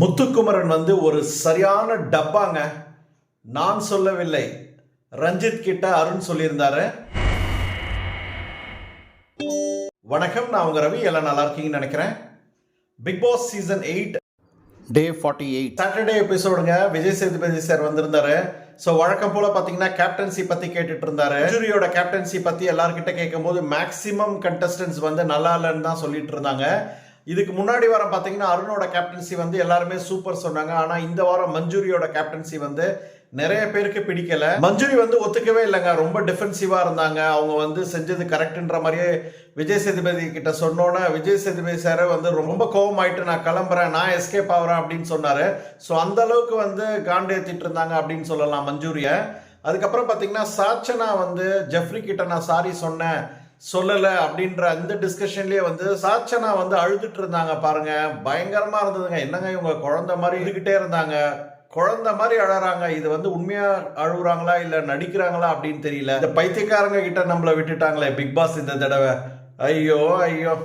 முத்துக்குமரன் வந்து ஒரு சரியான டப்பாங்க. நான் சொல்லவில்லை. ரஞ்சித் கிட்ட அருண் சொல்லியிருந்தாரு. வணக்கம் நான் உங்க ரவி. எல்லாம் நல்லா இருக்கீங்கன்னு நினைக்கிறேன். Bigg Boss season eight day forty eight Saturday எபிசோடுங்க Vijay Sethupathi sir வந்திருந்தாரு. ஸோ வழக்கம் போல பார்த்தீங்கன்னா கேப்டன்சி பத்தி கேட்டுட்டு இருந்தாரு. ஜூரியோட கேப்டன்சி பத்தி எல்லார்கிட்ட கேட்கும்போது மேக்ஸிமம் கண்டஸ்டன்ஸ் வந்து நல்லா இல்லைன்னு தான் சொல்லிட்டு இருந்தாங்க. இதுக்கு முன்னாடி வாரம் பார்த்தீங்கன்னா அருணோட கேப்டன்சி வந்து எல்லாருமே சூப்பர் சொன்னாங்க. ஆனால் இந்த வாரம் மஞ்சூரியோட கேப்டன்சி வந்து நிறைய பேருக்கு பிடிக்கல. மஞ்சுரி வந்து ஒத்துக்கவே இல்லைங்க. ரொம்ப டிஃபென்சிவா இருந்தாங்க. அவங்க வந்து செஞ்சது கரெக்டுன்ற மாதிரியே விஜய் சேதுபதி கிட்ட சொன்னோன்னே விஜய் சேதுபதி சார் வந்து ரொம்ப கோவமாயிட்டு நான் கிளம்புறேன். நான் எஸ்கேப் ஆகுறேன் அப்படின்னு சொன்னாரு. ஸோ அந்த அளவுக்கு வந்து காண்டேத்திட்டு இருந்தாங்க அப்படின்னு சொல்லலாம் மஞ்சூரிய. அதுக்கப்புறம் பார்த்தீங்கன்னா சாச்சனா வந்து ஜெஃப்ரி கிட்ட நான் சாரி சொன்னேன். சொல்லலை அப்படின்ற அந்த டிஸ்கஷன்லேயே வந்து சாச்சனா வந்து அழுதுட்டு இருந்தாங்க பாருங்க. பயங்கரமா இருந்ததுங்க. என்னங்க இவங்க குழந்தை மாதிரி இருக்கிட்டே இருந்தாங்க. குழந்தை மாதிரி அழறாங்க. இது வந்து உண்மையா அழுகுறாங்களா இல்ல நடிக்கிறாங்களா அப்படின்னு தெரியல. இந்த பைத்தியக்காரங்க கிட்ட நம்மளை விட்டுட்டாங்களே பிக் பாஸ் இந்த தடவை. ஐயோ ஐயோ.